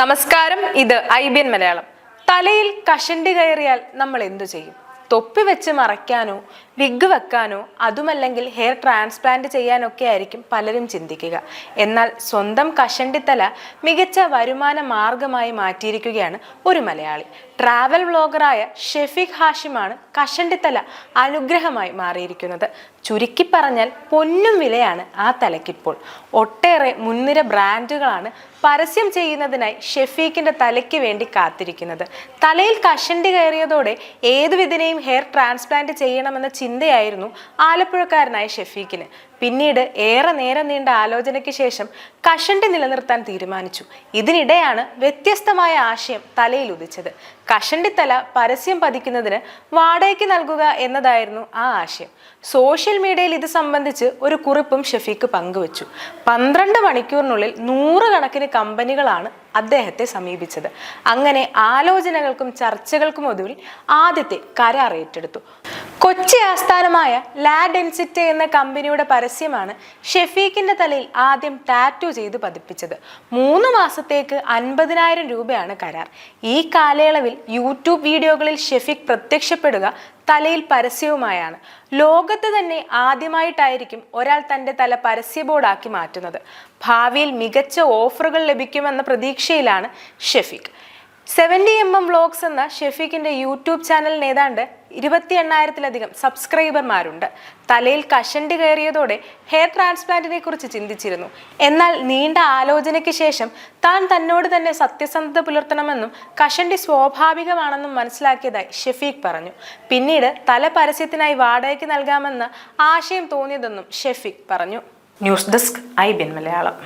നമസ്കാരം ഇത് I B N Malayalam. തലയിൽ കഷണ്ടി കയറിയാൽ നമ്മൾ എന്തു ചെയ്യും? തൊപ്പി വെച്ച് മറയ്ക്കാനോ വിഗ് വെക്കാനോ അതുമല്ലെങ്കിൽ ഹെയർ ട്രാൻസ്പ്ലാന്റ് ചെയ്യാനൊക്കെ ആയിരിക്കും പലരും ചിന്തിക്കുക. എന്നാൽ സ്വന്തം കഷണ്ടിത്തല മികച്ച വരുമാന മാർഗമായി മാറ്റിയിരിക്കുകയാണ് ഒരു മലയാളി. ട്രാവൽ വ്ളോഗറായ ഷെഫീഖ് ഹാഷിമാണ് കഷണ്ടിത്തല അനുഗ്രഹമായി മാറിയിരിക്കുന്നത്. ചുരുക്കി പറഞ്ഞാൽ പൊന്നും വിലയാണ് ആ തലയ്ക്കിപ്പോൾ. ഒട്ടേറെ മുൻനിര ബ്രാൻഡുകളാണ് പരസ്യം ചെയ്യുന്നതിനായി ഷെഫീഖിന്റെ തലയ്ക്ക് വേണ്ടി കാത്തിരിക്കുന്നത്. തലയിൽ കഷണ്ടി കയറിയതോടെ ഏതു വിധനെയും ഹെയർ ട്രാൻസ്പ്ലാന്റ് ചെയ്യണമെന്ന ചിന്തയായിരുന്നു ആലപ്പുഴക്കാരനായ ഷെഫീഖിന്. പിന്നീട് ഏറെ നേരം നീണ്ട ആലോചനയ്ക്ക് ശേഷം കഷണ്ടി നിലനിർത്താൻ തീരുമാനിച്ചു. ഇതിനിടെയാണ് വ്യത്യസ്തമായ ആശയം തലയിൽ ഉദിച്ചത്. കഷണ്ടി തല പരസ്യം പതിക്കുന്നതിന് വാടകയ്ക്ക് നൽകുക എന്നതായിരുന്നു ആ ആശയം. സോഷ്യൽ മീഡിയയിൽ ഇത് സംബന്ധിച്ച് ഒരു കുറിപ്പും ഷെഫീഖ് പങ്കുവച്ചു. പന്ത്രണ്ട് മണിക്കൂറിനുള്ളിൽ നൂറുകണക്കിന് കമ്പനികളാണ് അദ്ദേഹത്തെ സമീപിച്ചത്. അങ്ങനെ ആലോചനകൾക്കും ചർച്ചകൾക്കും ഒടുവിൽ ആദ്യത്തെ കരാർ ഏറ്റെടുത്തു കൊച്ചി ആസ്ഥാനമായ ലാ ഡെൻസിറ്റ് എന്ന കമ്പനിയുടെ പരസ്യമാണ് ഷെഫീഖിന്റെ തലയിൽ ആദ്യം ടാറ്റു ചെയ്ത് പതിപ്പിച്ചത്. മൂന്ന് മാസത്തേക്ക് അൻപതിനായിരം രൂപയാണ് കരാർ. ഈ കാലയളവിൽ യൂട്യൂബ് വീഡിയോകളിൽ ഷെഫീഖ് പ്രത്യക്ഷപ്പെടുക തലയിൽ പരസ്യവുമായാണ്. ലോകത്ത് തന്നെ ആദ്യമായിട്ടായിരിക്കും ഒരാൾ തന്റെ തല പരസ്യ ബോർഡാക്കി മാറ്റുന്നത്. ഭാവിയിൽ മികച്ച ഓഫറുകൾ ലഭിക്കുമെന്ന പ്രതീക്ഷയിലാണ് Shefeeq. Seventy M M vlogs എന്ന ഷെഫീഖിന്റെ യൂട്യൂബ് ചാനലിന് ഏതാണ്ട് ഇരുപത്തി എണ്ണായിരത്തിലധികം സബ്സ്ക്രൈബർമാരുണ്ട്. തലയിൽ കഷണ്ടി കയറിയതോടെ ഹെയർ ട്രാൻസ്പ്ലാന്റിനെ കുറിച്ച് ചിന്തിച്ചിരുന്നു. എന്നാൽ നീണ്ട ആലോചനയ്ക്ക് ശേഷം താൻ തന്നോട് തന്നെ സത്യസന്ധത പുലർത്തണമെന്നും കഷണ്ടി സ്വാഭാവികമാണെന്നും മനസ്സിലാക്കിയതായി ഷെഫീഖ് പറഞ്ഞു. പിന്നീട് തല പരസ്യത്തിനായി വാടകയ്ക്ക് നൽകാമെന്ന് ആശയം തോന്നിയതെന്നും ഷെഫീഖ് പറഞ്ഞു. ന്യൂസ് ഡെസ്ക് ഐ ബിൻ മലയാളം.